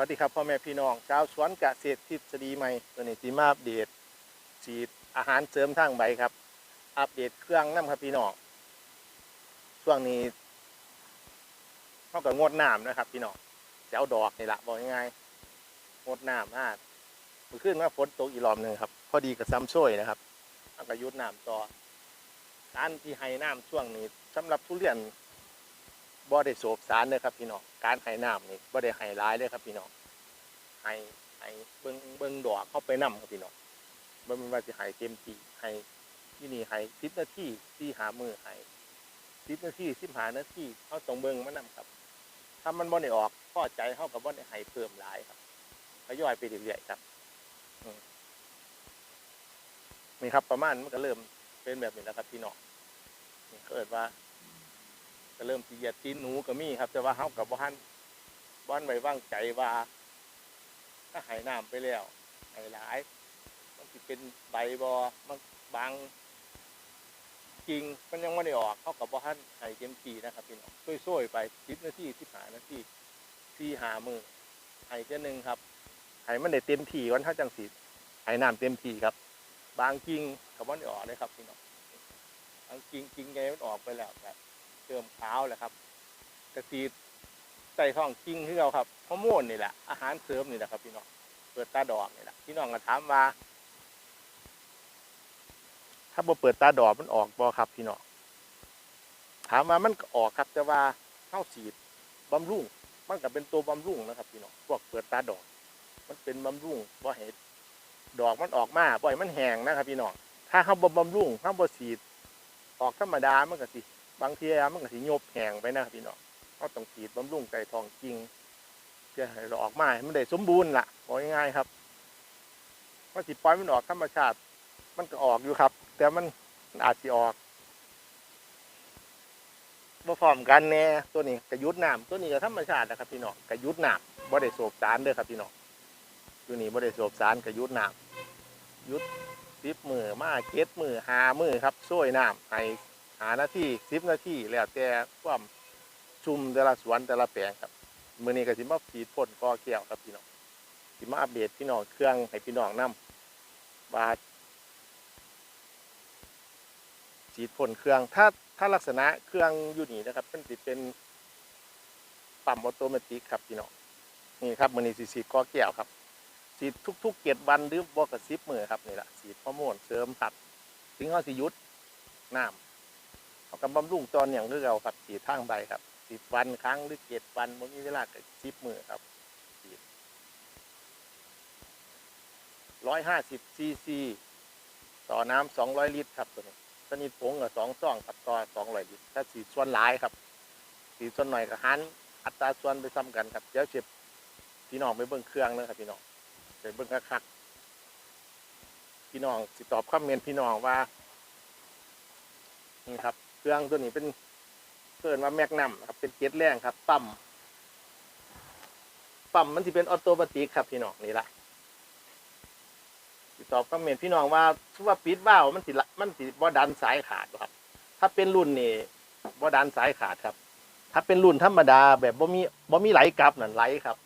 วัสดีครับพ่อแม่พี่น้องชาวสวนเกษตรทฤษฎีใหม่ตัวนี้สีมาอัปเดตฉีดอาหารเสริมทางใบครับ อัปเดตเครื่องน้ำครับพี่น้องช่วงนี้เขากับงดน้ำนะครับ พี่น้องจะเอาดอกนี่แหละบอกง่ายๆงดน้ำมากมื่อคืนมาฝนตกอีกรอบหนึ่งครับ พอดีกับซ้ำช่วยนะครับอากยุดน้ำต่อการที่ให้น้ำช่วงนี้สำหรับทุเรียน บ่ได้โสบสารเลยครับพี่น้องการให้น้ำนี่บ่ได้ให้ร้ายเลยครับพี่น้องให้ให้เบิ่งเบิ่งดอกเข้าไปนํครับพี่น้องบ่แม่นว่าสิให้เต็มทีให้ที่นี่ให้10นาทีที่หามือให้10นาที15นาทีเฮาต้องเบิ่งมันนํครับ ถ้ามันบ่ได้ออกพอใจเฮาก็บ่ได้ให้เพิ่มหลายครับทยอยไปเรื่อยๆครับนี่ครับประมาณมันก็เริ่มเป็นแบบนี้แล้วครับพี่น้องนี่เกิดว่า ก็เริ่มตีเหยียดตีนหนูก็มีครับ แต่ว่าเฮากับบ้านบ้านไว้วางใจว่า ถ้าหายน้ำไปแล้วหายหลาย มันสิเป็นใบบอมันบางกิ่งมันยังไม่ได้ออกเข้ากับบ้านหายเต็มทีนะครับพี่น้องช่วยๆไปสิบนาทีที่หานาทีที่หามือหายเจ้าหนึ่งครับหายมันได้เต็มทีก่อนถ้าจังสีหายน้ำเต็มทีครับ บางกิ่งกับว่าได้ออกเลยครับพี่น้องบางกิ่งกิ่งไงมันออกไปแล้วครับ เติมขาวแหละครับกระสีใส่ท้องกิ้งที่เราครับฮอร์โมนนี่แหละอาหารเสริมนี่แหละครับพี่น้องเปิดตาดอกนี่แหละพี่น้องก็ถามว่า ถ้าบ่เปิดตาดอกมันออกบ่ครับพี่น้องถามว่ามันก็ออกครับแต่ว่าเข้าฉีดบำรุงมันก็เป็นตัวบำรุงนะครับพี่น้องพวกเปิดตาดอก มันเป็นบำรุงบ่เห็ดดอกมันออกมาบ่อยมันแห้งนะครับพี่น้องถ้าเขาบ่บำรุงเขาบ่ฉีดออกธรรมดามันก็สิ บางทีมันก็สิโยบแหงไปนะครับพี่น้องเราต้องฉีดบำรุงไก่ทองจริงเพื่อให้เราออกมาให้มันได้สมบูรณ์ล่ะบอกง่ายๆครับว่าสิปล่อยมันออกธรรมชาติ มันก็ออกอยู่ครับ แต่มันอาจสิออกบ่พร้อมกันแน่ตัวนี้กระยุดน้ำตัวนี้ก็ธรรมชาตินะครับพี่น้องกระยุดน้ำบ่ได้โสบสารเด้อครับพี่น้องตัวนี้บ่ได้โสบสารกระยุดน้ำยุดสิบมือมาเก็ดมือหามือครับช่วยน้ำให้ หานาทีสิบนาทีแล้วแต่ความชุมแต่ละสวนแต่ละแปลงครับมือนี้ก็สิมาฉีดพ่นกอเกี่ยวครับพี่น้องสิมาอัปเดตพี่น้องเครื่องให้พี่น้องนํว่าดฉีดพ่นเครื่องถ้าถ้าลักษณะเครื่องอยู่นี่นะครับมันสิเป็นปั๊มออโตเมติกครับพี่น้องนี่ครับมือนี้สิฉีกอเกี่ยวครับฉีดทุกๆเจ็ดวันหรือบอกกับสิบมือครับนี่แหละฉีดฮอร์โมนเสริมตัดถึงเขาสิยุดน้ำ เอากำบำรุงตอนอย่างคือเราครับสีทางใบครับสิบวันครั้งหรือเจ็ดวันมันมีเวลากับสิบมือครับร้อยห้าสิบซีซีต่อน้ำสองร้อยลิตรครับตัวนี้สนิทผงกับสองซองกับต่อสองร้อยลิตรถ้าสีส่วนหลายครับ สีส่วนหน่อยกับหันอัตราส่วนไปซ้ำกันครับเดี๋ยวเจ็บพี่น้องไปเบิ้งเครื่องเลยครับพี่น้องไปเบิ้งคักพี่น้องสิตอบคอมเมนต์พี่น้องว่า นี่ครับ รื่อง ตัวนี้เป็นเกินว่าแมกนัมครับ เป็นเจ็ตแรงครับ ปั๊ม ปั๊มมันที่เป็นออโตเมติกครับพี่น้องนี่ละตอบคอมเมนต์พี่น้องว่าทุว่าปิดว่าวมันสิมันสิบ่ดันสายขาดครับ ถ้าเป็นรุ่นนี่บ่ดันสายขาดครับ ถ้าเป็นรุ่นธรรมดาแบบบ่มีบ่มีไหลกลับนั่นไหลครับ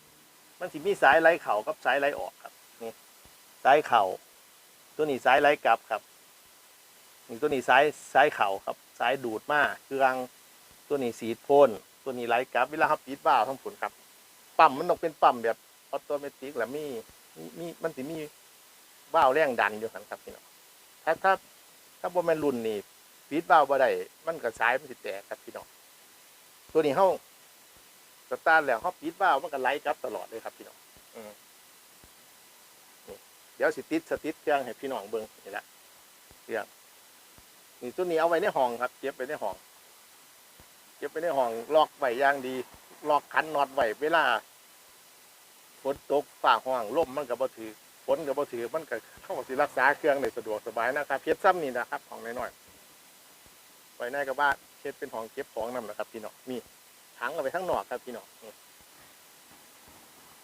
มันสิมีสายไหลเข่ากับสายไหลออกครับนี่สายเข่าตัวนี้สายไหลกลับครับนี่ตัวนี้ซ้ายซ้ายเข่าครับ ซ้ายดูดมาเครื่องตัวนี้สีพ่นตัวนี้ไหลกลับเวลาครับปิดบ้าวทั้งผลครับ ปั๊มมันต้องเป็นปั๊มแบบออโตเมติกแหละมีมีมีมันสิมีบ้าวแรงดันอยู่ครับครับพี่น้องถ้าถ้าถ้าบ่แม่นรุ่นนี่ปิดบ้าวบ่ได้มันก็สายมันสิแตกครับพี่น้องตัวนี้เฮาสตาร์ทแล้วเฮาปิดบ้าวมันก็ไหลกลับตลอดเลยครับพี่น้องอืมเดี๋ยวสิติดสติดเครื่องให้พี่น้องเบิ่งนี่แหละเครื่อง นี่ตัวนี้เอาไว้ในห้องครับ เก็บไว้ในห้อง เก็บไว้ในห้องล็อกไว้อย่างดีล็อกคันน็อตไว้เวลาฝนตกฝ่าห้องลมมันก็บ่ถือฝนก็บ่ถือมันก็เข้าสิรักษาเครื่องได้สะดวกสบายนะครับเพ็ดซ้ำนี่นะครับห้องน้อยๆไว้ในกระบะเพ็ดเป็นห้องเก็บของนำนะครับ พี่น้องมีถังเอาไว้ทั้งนอกครับพี่น้องนี่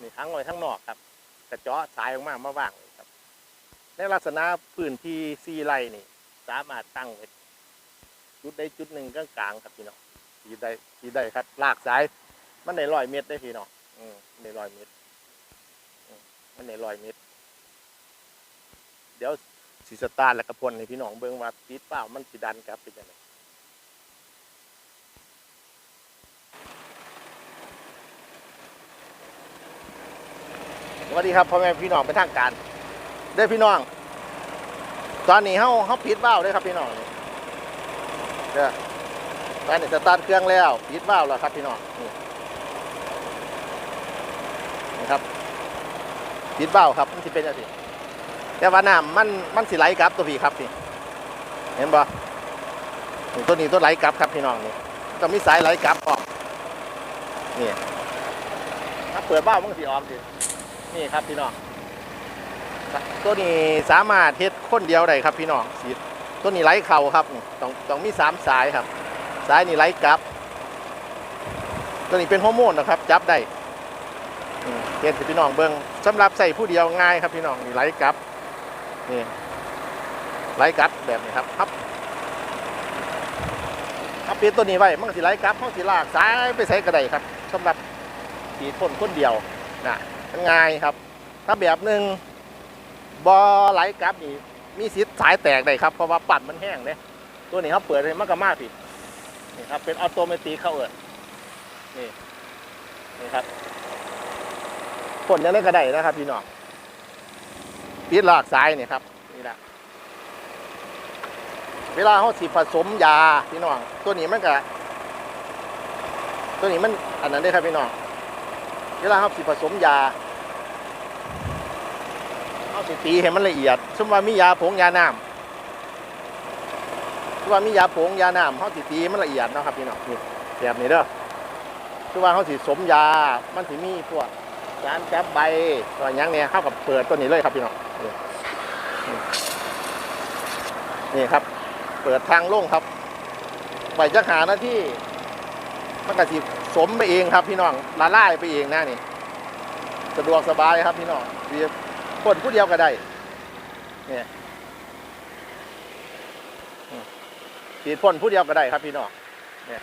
นี่ถังเอาไว้ทั้งนอกครับกระเจาะสายออกมามาว่างเลยครับ ในลักษณะพื้นที่ซีไรนี่ สามารถตั้งไว้จุดใดจุดหนึ่งกลางครับพี่น้องสีได้สีได้ครับ ลากสาย มันได้ร้อยเมตรได้พี่น้องอืมได้ร้อยเมตรมันในร้อยเมตร เดี๋ยวสิสตาร์แล้วก็พ่นให้พี่น้องเบิ่งว่าปิดเปล่ามันสิดันกลับเป็นยังไงสวัสดีครับพ่อแม่พี่น้องเป็นทางการเด้อพี่น้อง ตอนนี้เฮาเฮาปิดเบ้าเลยครับพี่น้องเด้อตอนนี้สตาร์ทเครื่องแล้วปิดเบ้าแล้วครับพี่น้องนี่นี่ครับปิดเบ้าครับมันสิเป็นจังซี่แต่ว่าน้ำมันมันสิไหลกลับตัวพี่ครับนี่เห็นบ่นี่ตัวนี้ตัวไหลกลับครับพี่น้องนี่ต้องมีสายไหลกลับออกนี่ถ้าเปิดเบ้ามันสิออกสินี่ครับพี่น้อง ตัวนี้สามารถเฮ็ดคนเดียวได้ครับพี่น้องสีตัวนี้ไหลเข่าครับต้องต้องมีสามสายครับ สายนี่ไหลกลับ ตัวนี้เป็นฮอร์โมนนะครับ จับได้เฮ็ดให้พี่น้องเบิ่งสำหรับใส่ผู้เดียวง่ายครับพี่น้องนี่ไหลกลับนี่ไหลกลับแบบนี้ครับครับถ้าปิดตัวนี้ไว้มันก็สิไหลกลับมันสิลากสายไปใส่กระไดครับสำหรับสีพ่นคนเดียวนะง่ายครับ ถ้าแบบหนึ่ง บอไหลกลับนี่มีสิทธิ์สายแตกได้ครับเพราะว่าปัดมันแห้งเนี่ยตัวนี้เขาเปิดเลยมันก็มาผิดนี่ครับเป็นออโตเมติเข้าเอิดนี่นี่ครับผลยังได้กระไดนะครับพี่น้องปิดหลากสายนี่ครับนี่แหละเวลาเขาสีผสมยาพี่น้องตัวนี้มันก็ตัวนี้มันอันนั้นได้ครับพี่น้องเวลาเขาสีผสมยา เอาสิตีให้มันละเอียดสมมติว่ามียาผงยาน้ำสมมติว่ามียาผงยาน้ำเขาสิตีมันละเอียดเนาะครับพี่น้องนี่แบบนี้เด้อสมมติว่าเขาสิสมยา มันสิมีพวกสารจับใบตัวหยังเนี่ยเข้ากับเปิดตัวนี้เลยครับพี่น้องนี่นี่นี่ครับ เปิดทางโล่งครับไปจะหาหน้าที่มันก็สิสมไปเองครับพี่น้องละลายไปเองนะนี่สะดวกสบายครับพี่น้องเรียบ คนผู้เดียวก็ได้เนี่ยฉีดพ่นผู้เดียวก็ได้ครับพี่น้องเนี่ย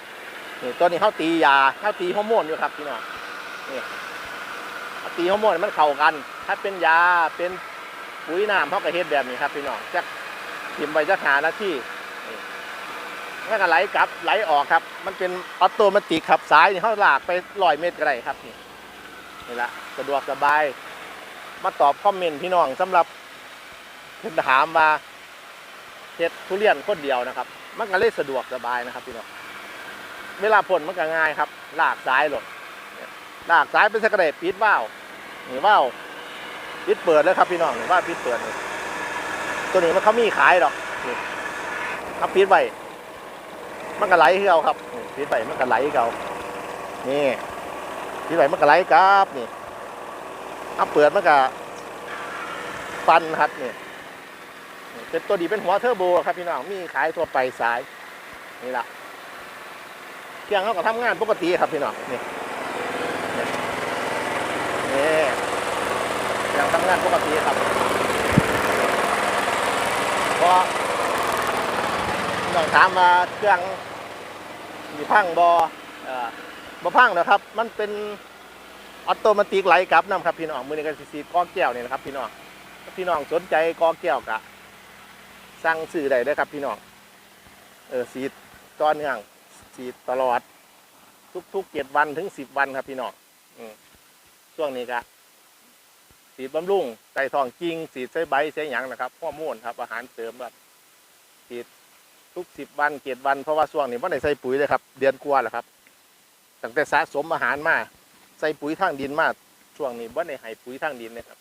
นี่ตัวนี้เขาตียาเขาตีฮอร์โมนอยู่ครับพี่น้องนี่ตีฮอร์โมนมันเข้ากัน ถ้าเป็นยาเป็นปุ๋ยน้ำเขาก็เฮ็ดแบบนี้ครับพี่น้องจะทิมไปจะหาหน้าที่นี่มันก็ไหลกลับไหลออกครับ มันเป็นออโตเมติกครับสายนี่เขาลากไปร้อยเมตรก็ได้ครับนี่นี่ละสะดวกสบาย มาตอบคอมเมนต์พี่น้องสำหรับเพิ่นถามมาเฮ็ดทุเรียนคนเดียวนะครับ มันก็เลยสะดวกสบายนะครับพี่น้องเวลาผลมันก็ง่ายครับลากซ้ายหลดลากซ้ายเป็นสกเดปิดว่าวนี่ว่าวปิดเปิดเลยครับพี่น้องหนี่ว่าปิดเปิดนี่ตัวนี้มันเขามีขายหรอกนี่เขาปิดไว้มันก็ไหลคือเอาครับนี่ปิดไว้มันก็ไหลคือเอานี่ปิดไว้มันก็ไหลกราบนี่ เอาเปิดมันก็ฟันครับเนี่ยเป็นตัวดีเป็นหัวเทอร์โบครับพี่น้องมีขายทั่วไปสาย นี่ละเครื่องเขาก็ทำงานปกติครับพี่น้องนี่นี่เครื่องทำงานปกติครับเพราะพี่น้องถามมาเครื่องมีพังบออ่อบ่พังนะครับ มันเป็น ออโตมติกไหลกลับน้ำครับพี่น้องมือในการสีกอแก้วเนี่ยนะครับพี่น้องพี่น้องสนใจกอแก้วกะสั่งซื้อได้เลยครับพี่น้องเออสีดตอนเนื่องสีดตลอด ทุกๆเจ็ดวันถึงสิบวันครับพี่น้องอืช่วงนี้กะสีดบำรุงไก่ทองจริงสีดใส่ใบใส่หยังนะครับข้อมูลครับ อาหารเสริมแบบสีดทุกสิบวันเจ็ดวันเพราะว่าช่วงนี้ว่าในใส่ปุ๋ยเลยครับ เดือนกว่าแล้วครับตั้งแต่สะสมอาหารมา ใส่ปุ๋ยทางดินมาช่วงนี้บ่ได้ให้ปุ๋ยทางดินนะครับ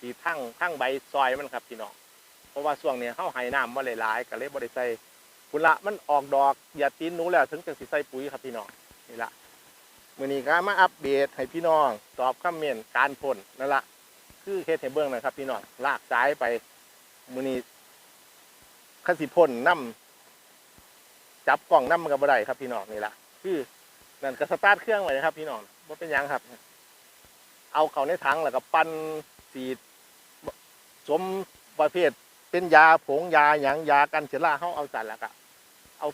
สีทั้งทั้งใบซอยมันครับพี่น้องเพราะว่าช่วงนี้เฮาให้น้ำบ่หลายๆก็เลยบ่ได้ใส่พุ่นละมันออกดอกอย่าตีนหนูแล้วถึงจะสิใส่ปุ๋ยครับพี่น้องนี่ละมื้อนี้ก็มาอัปเดตให้พี่น้อง ตอบคอมเมนต์การพ่นนั่นละคือเฮ็ดให้เบิ่งนะครับ พี่น้องลากสายไปมื้อนี้คันสิพ่นน้ำจับกล่องน้ำมันก็บ่ได้ครับพี่น้องนี่ละคือนั่นก็สตาร์ทเครื่องไว้นะครับพี่น้อง ว่าเป็นหยังครับ เอาเขาในถังแล้วก็ปั้นสีดสมประเภทเป็นยาผงยาหยังยากันเชื้อราเขาเอาใส่แล้วก็เอา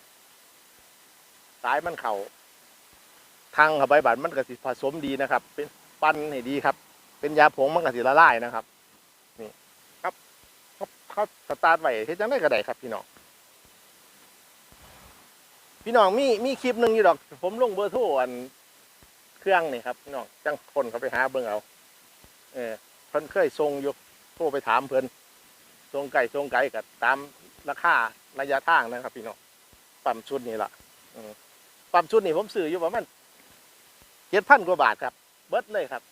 สายมันเข่าทางเข้าไปบัดมันก็สิผสมดีนะครับ เป็นปั้นให้ดีครับ เป็นยาผงมันก็สิละลายนะครับ นี่ครับเขาเขาสตาร์ทไว้เฮ็ดจังไดก็ได้ครับ พี่น้องพี่น้องมีมีคลิปหนึ่งอยู่ดอก ผมลงเบอร์โทรอัน เครื่องนี่ครับพี่น้องจังคนเขาไปหาเบิ่งเอาเออเพิ่นเคยส่งอยู่โทรไปถามเพิ่นส่งไก่ส่งไก่กับตามราคาระยะทางนะครับพี่น้องปั๊มชุดนี่ละปั๊มชุดนี่ผมซื้ออยู่ประมาณเจ็ดพันกว่าบาทครับ เบิดเลยครับ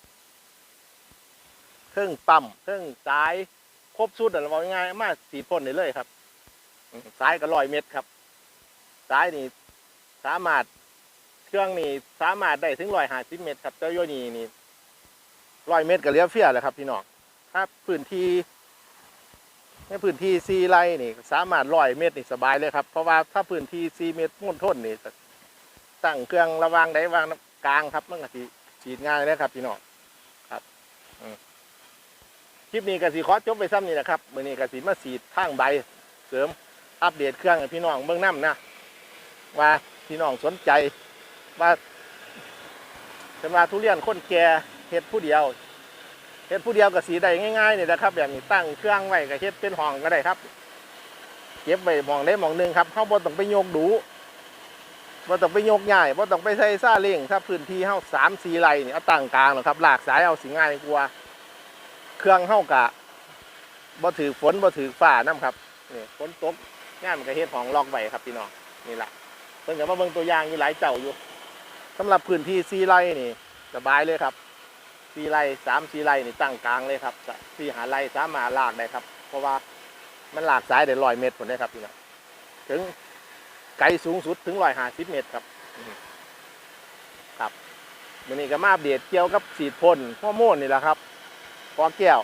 เครื่องปั๊มเครื่องสายครบชุดอะไรบอกง่ายมาสีพ่นได้เลยครับสายก็ร้อยเม็ดครับสายนี่สามารถ เครื่องนี่สามารถได้ถึงร้อยห้าสิบเมตรครับเจ้าโยนีนี่ร้อยเมตรกับเลี้ยเฟียแหละครับพี่น้องถ้าพื้นที่ในพื้นที่ซีไร่นี่สามารถร้อยเมตรนี่สบายเลยครับ เพราะว่าถ้าพื้นที่ซีเมตรมุ่นทนนี่ตั้งเครื่องระวางได้วางกลางครับมันก็สิฉีดง่ายเลยครับพี่น้องครับคลิปนี้ก็สิขอจบไปซ้ำนี่นะครับมื้อนี้ก็สิมาสีดทางใบ เสริมอัปเดตเครื่องพี่น้องเบื้องน้ำนะว่าพี่น้องสนใจ ว่าจะมาทุเรียนคนแก่เฮ็ดผู้เดียวเฮ็ดผู้เดียวก็สีได้ง่ายๆนี่แหละครับ แบบนี้ตั้งเครื่องไว้ก็เฮ็ดเป็นห้องก็ได้ครับเก็บไว้หมองได้หมองหนึ่งครับเฮาบ่ต้องไปโยกดูบ่ต้องไปโยกย้ายบ่ต้องไปใส่ซาเล้งถ้าพื้นที่เฮา3 4ไร่นี่เอาตั้งกลางหรอกครับหลากสายเอาสิง่ายกว่าเครื่องเฮากะบ่ถือฝนบ่ถือฟ้านํครับนี่ฝนตกง่านมันก็เฮ็ดห้องลอกไว้ครับพี่น้องนี่ละเพิ่นก็มาเบิ่งตัวอย่างอยู่หลายเจ้าอยู่ สำหรับพื้นที่4ไร่นี่สบายเลยครับสีไร่สามสีไร่นี่ตั้งกลางเลยครับสีหาไร่สามหาลากได้ครับ เพราะว่ามันหลากสายได้ร้อยเมตรผลได้ครับพี่น้องถึงไกลสูงสุดถึงร้อยห้าสิบเมตรครับครับวันนี้ก็มาอัปเดเกี่ยวกับสีดพ่นฮอโมนนี่แหละครับกอแก้ว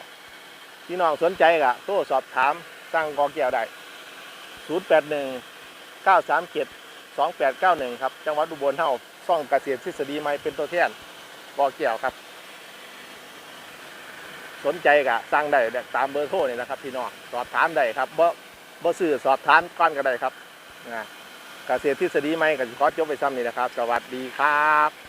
พี่น้องสนใจก็โทรสอบถามสั่งกอแก้วได้ศูนย์แปดหนึ่งเก้าสามเจ็ดสองแปดเก้าหนึ่งครับ จังหวัดอุบลเฮา ซ่องเกษตรทฤษฎีใหม่เป็นตัวแทนบ่อเกี่ยวครับ สนใจกะสั่งได้ตามเบอร์โทรนี่แหละครับ พี่น้องสอบถามได้ครับบ่บ่ซื้อสอบถามก้อนก็ได้ครับนะเกษตรทฤษฎีใหม่กับขอจบไปซ้ำนี่นะครับ สวัสดีครับ